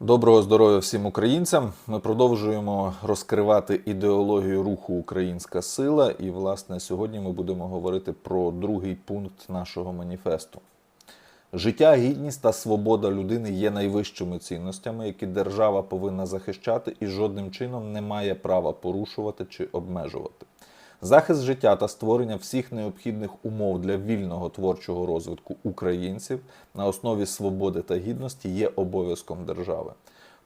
Доброго здоров'я всім українцям. Ми продовжуємо розкривати ідеологію руху Українська сила. І, власне, сьогодні ми будемо говорити про другий пункт нашого маніфесту. Життя, гідність та свобода людини є найвищими цінностями, які держава повинна захищати і жодним чином не має права порушувати чи обмежувати. Захист життя та створення всіх необхідних умов для вільного творчого розвитку українців на основі свободи та гідності є обов'язком держави.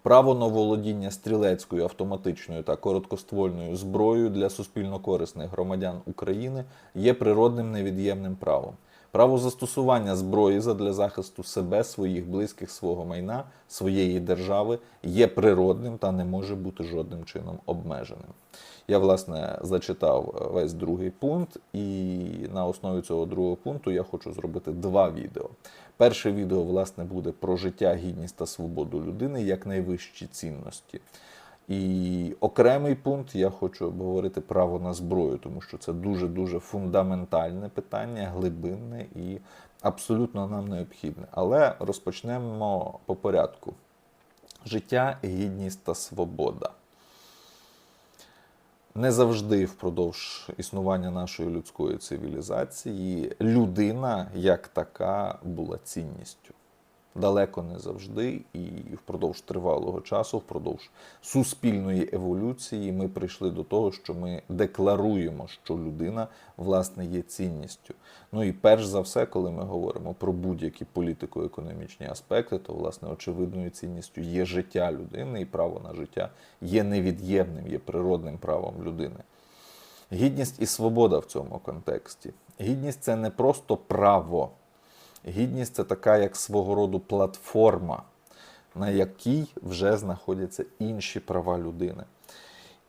Право на володіння стрілецькою, автоматичною та короткоствольною зброєю для суспільно корисних громадян України є природним невід'ємним правом. Право застосування зброї задля захисту себе, своїх близьких, свого майна, своєї держави є природним та не може бути жодним чином обмеженим. Я, власне, зачитав весь другий пункт, і на основі цього другого пункту я хочу зробити два відео. Перше відео, власне, буде про життя, гідність та свободу людини як найвищі цінності. І окремий пункт я хочу обговорити право на зброю, тому що це дуже-дуже фундаментальне питання, глибинне і абсолютно нам необхідне. Але розпочнемо по порядку: життя, гідність та свобода. Не завжди впродовж існування нашої людської цивілізації людина як така була цінністю. Далеко не завжди, і впродовж тривалого часу, впродовж суспільної еволюції, ми прийшли до того, що ми декларуємо, що людина власне є цінністю. Ну і перш за все, коли ми говоримо про будь-які політико-економічні аспекти, то власне очевидною цінністю є життя людини, і право на життя є невід'ємним, є природним правом людини. Гідність і свобода в цьому контексті. Гідність це не просто право. Гідність це така, як свого роду платформа, на якій вже знаходяться інші права людини.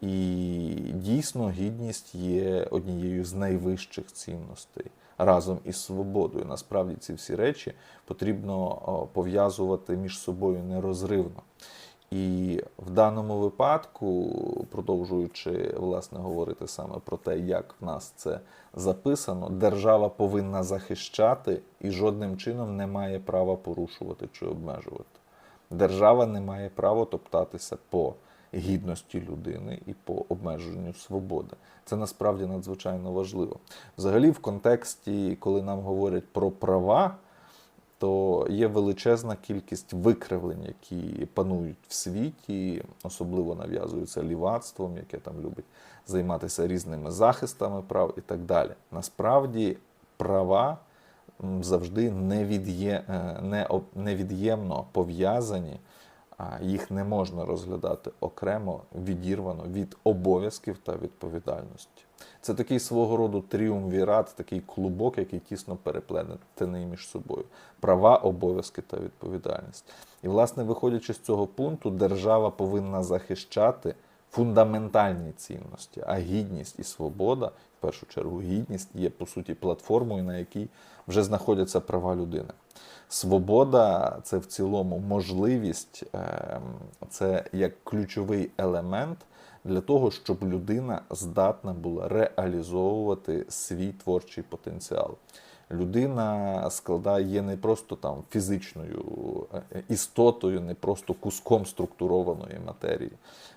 І дійсно гідність є однією з найвищих цінностей разом із свободою. Насправді ці всі речі потрібно пов'язувати між собою нерозривно. І в даному випадку, продовжуючи власне говорити саме про те, як в нас це записано, держава повинна захищати і жодним чином не має права порушувати чи обмежувати. Держава не має права топтатися по гідності людини і по обмеженню свободи. Це насправді надзвичайно важливо. Взагалі, в контексті, коли нам говорять про права то є величезна кількість викривлень, які панують в світі, особливо нав'язуються лівацтвом, яке там любить займатися різними захистами прав і так далі. Насправді права завжди невід'ємно пов'язані, їх не можна розглядати окремо, відірвано від обов'язків та відповідальності. Це такий свого роду тріумвірат, такий клубок, який тісно переплетений між собою. Права, обов'язки та відповідальність. І, власне, виходячи з цього пункту, держава повинна захищати фундаментальні цінності, а гідність і свобода, першу чергу, гідність є по суті платформою, на якій вже знаходяться права людини. Свобода це в цілому можливість, ем, це як ключовий елемент для того, щоб людина здатна була реалізовувати свій творчий потенціал. Людина складає є не просто там фізичною е, істотою, не просто куском структурованої матерії.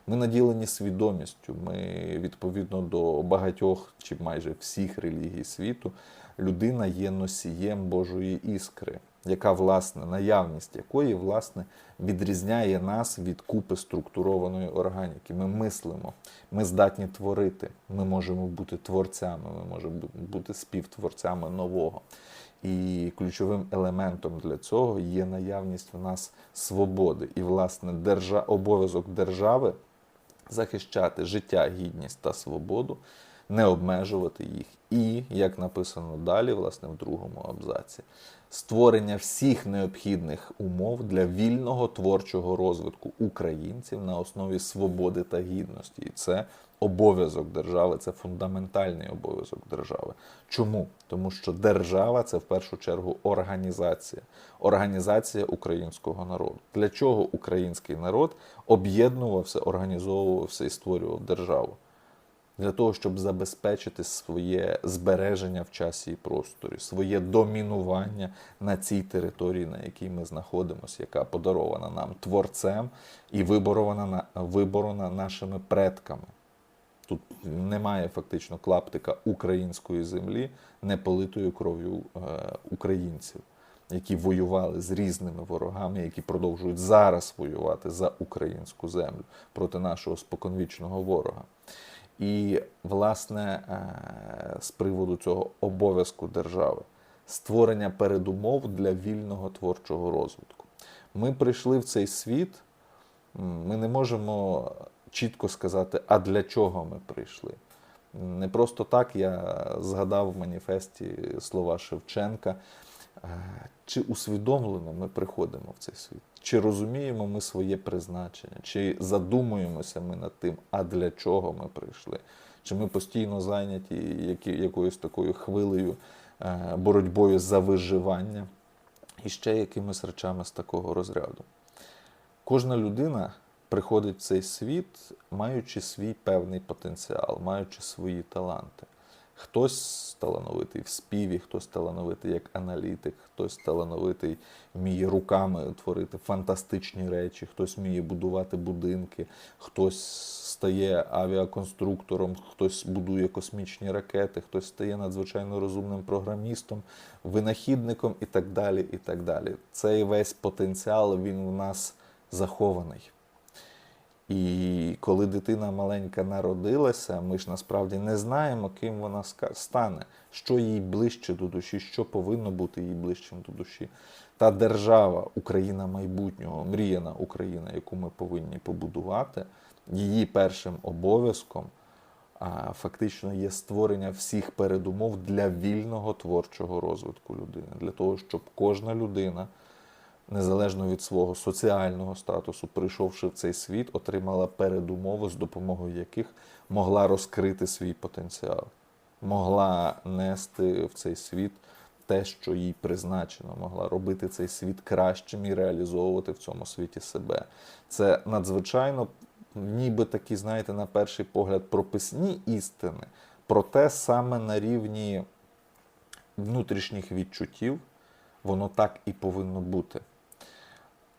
Ми наділені свідомістю. Ми відповідно до багатьох чи майже всіх релігій світу, людина є носієм Божої іскри яка власне наявність якої власне відрізняє нас від купи структурованої органіки. Ми мислимо, ми здатні творити, ми можемо бути творцями, ми можемо бути співтворцями нового. І ключовим елементом для цього є наявність в нас свободи. І, власне, держа... обов'язок держави захищати життя, гідність та свободу, не обмежувати їх. І, як написано далі, власне, в другому абзаці, створення всіх необхідних умов для вільного творчого розвитку українців на основі свободи та гідності. І це обов'язок держави, це фундаментальний обов'язок держави. Чому? Тому що держава це в першу чергу організація, організація українського народу. Для чого український народ об'єднувався, організовувався і створював державу? Для того, щоб забезпечити своє збереження в часі і просторі, своє домінування на цій території, на якій ми знаходимося, яка подарована нам творцем і виборована на виборона нашими предками. Тут немає фактично клаптика української землі, не политою кров'ю е, українців, які воювали з різними ворогами, які продовжують зараз воювати за українську землю проти нашого споконвічного ворога. І, власне, е, з приводу цього обов'язку держави створення передумов для вільного творчого розвитку. Ми прийшли в цей світ, ми не можемо чітко сказати, а для чого ми прийшли. Не просто так я згадав в маніфесті слова Шевченка. Чи усвідомлено ми приходимо в цей світ? Чи розуміємо ми своє призначення? Чи задумуємося ми над тим, а для чого ми прийшли? Чи ми постійно зайняті якоюсь такою хвилею е, боротьбою за виживання і ще якимись речами з такого розряду? Кожна людина приходить в цей світ, маючи свій певний потенціал, маючи свої таланти. Хтось талановитий в співі, хтось талановитий як аналітик, хтось талановитий вміє руками творити фантастичні речі, хтось вміє будувати будинки, хтось стає авіаконструктором, хтось будує космічні ракети, хтось стає надзвичайно розумним програмістом, винахідником і так далі. і так далі. Цей весь потенціал він в нас захований. І коли дитина маленька народилася, ми ж насправді не знаємо, ким вона стане, що їй ближче до душі, що повинно бути їй ближчим до душі. Та держава, Україна майбутнього, мріяна Україна, яку ми повинні побудувати, її першим обов'язком фактично є створення всіх передумов для вільного творчого розвитку людини, для того, щоб кожна людина незалежно від свого соціального статусу, прийшовши в цей світ, отримала передумови, з допомогою яких могла розкрити свій потенціал, могла нести в цей світ те, що їй призначено, могла робити цей світ кращим і реалізовувати в цьому світі себе. Це надзвичайно, ніби такі, знаєте, на перший погляд, прописні істини, проте саме на рівні внутрішніх відчуттів воно так і повинно бути.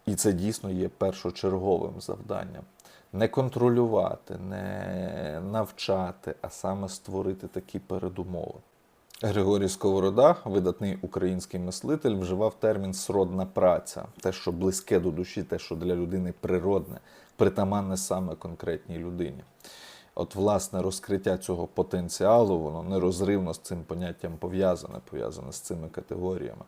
І це дійсно є першочерговим завданням. Не контролювати, не навчати, а саме створити такі передумови. Григорій Сковорода, видатний український мислитель, вживав термін сродна праця, те, що близьке до душі, те, що для людини природне, притаманне саме конкретній людині. От, власне, розкриття цього потенціалу, воно нерозривно з цим поняттям пов'язане, пов'язане з цими категоріями.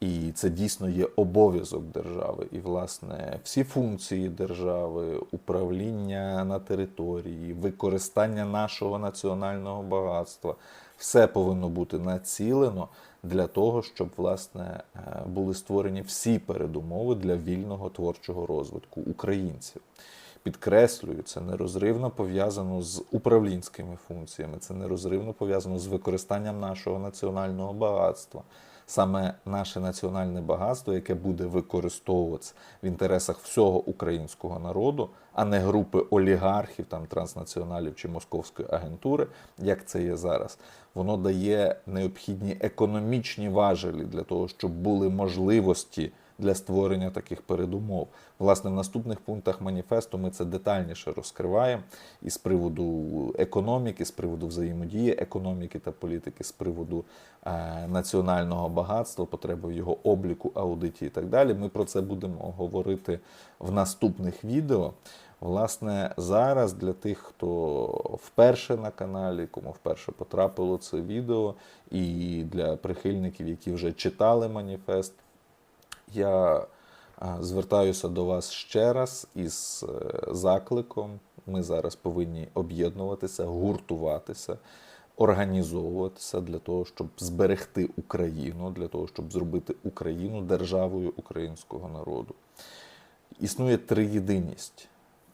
І це дійсно є обов'язок держави. І, власне, всі функції держави, управління на території, використання нашого національного багатства, все повинно бути націлено для того, щоб власне е, були створені всі передумови для вільного творчого розвитку українців. Підкреслюю, це нерозривно пов'язано з управлінськими функціями, це нерозривно пов'язано з використанням нашого національного багатства. Саме наше національне багатство, яке буде використовуватися в інтересах всього українського народу, а не групи олігархів, там транснаціоналів чи московської агентури, як це є зараз, воно дає необхідні економічні важелі для того, щоб були можливості для створення таких передумов. Власне, в наступних пунктах маніфесту ми це детальніше розкриваємо і з приводу економіки, з приводу взаємодії економіки та політики, з приводу е, національного багатства, потреби його обліку, аудиті і так далі. Ми про це будемо говорити в наступних відео. Власне, зараз для тих, хто вперше на каналі, кому вперше потрапило це відео, і для прихильників, які вже читали маніфест, я звертаюся до вас ще раз із е, закликом. Ми зараз повинні об'єднуватися, гуртуватися, організовуватися для того, щоб зберегти Україну, для того, щоб зробити Україну державою українського народу. Існує триєдиність.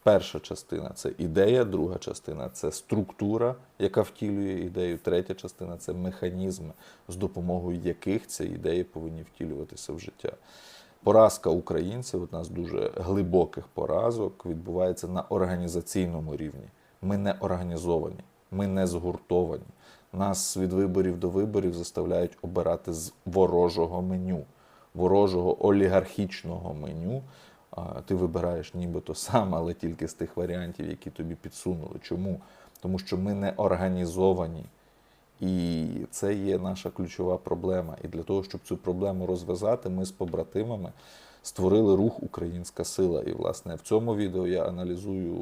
Перша частина це ідея, друга частина це структура, яка втілює ідею, третя частина це механізми, з допомогою яких ці ідеї повинні втілюватися в життя. Поразка українців, одна з дуже глибоких поразок, відбувається на організаційному рівні. Ми не організовані, Ми не згуртовані. Нас від виборів до виборів заставляють обирати з ворожого меню, ворожого олігархічного меню. Ти вибираєш нібито сам, але тільки з тих варіантів, які тобі підсунули. Чому? Тому що ми не організовані. І це є наша ключова проблема. І для того, щоб цю проблему розв'язати, ми з побратимами створили рух Українська сила. І, власне, в цьому відео я аналізую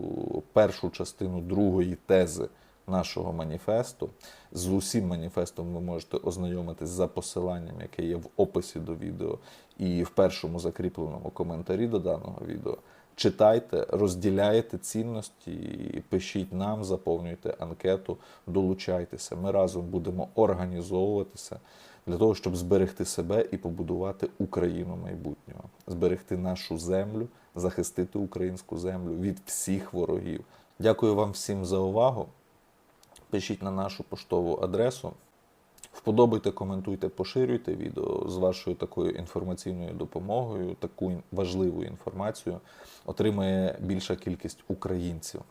першу частину другої тези нашого маніфесту. З усім маніфестом ви можете ознайомитись за посиланням, яке є в описі до відео, і в першому закріпленому коментарі до даного відео. Читайте, розділяйте цінності, пишіть нам, заповнюйте анкету, долучайтеся. Ми разом будемо організовуватися для того, щоб зберегти себе і побудувати Україну майбутнього, зберегти нашу землю, захистити українську землю від всіх ворогів. Дякую вам всім за увагу. Пишіть на нашу поштову адресу. Вподобайте, коментуйте, поширюйте відео з вашою такою інформаційною допомогою. Таку важливу інформацію отримає більша кількість українців.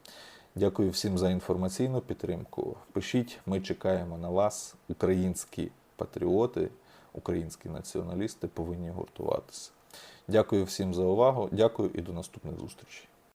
Дякую всім за інформаційну підтримку. Пишіть, ми чекаємо на вас, українські патріоти, українські націоналісти повинні гуртуватися. Дякую всім за увагу. Дякую і до наступних зустрічей.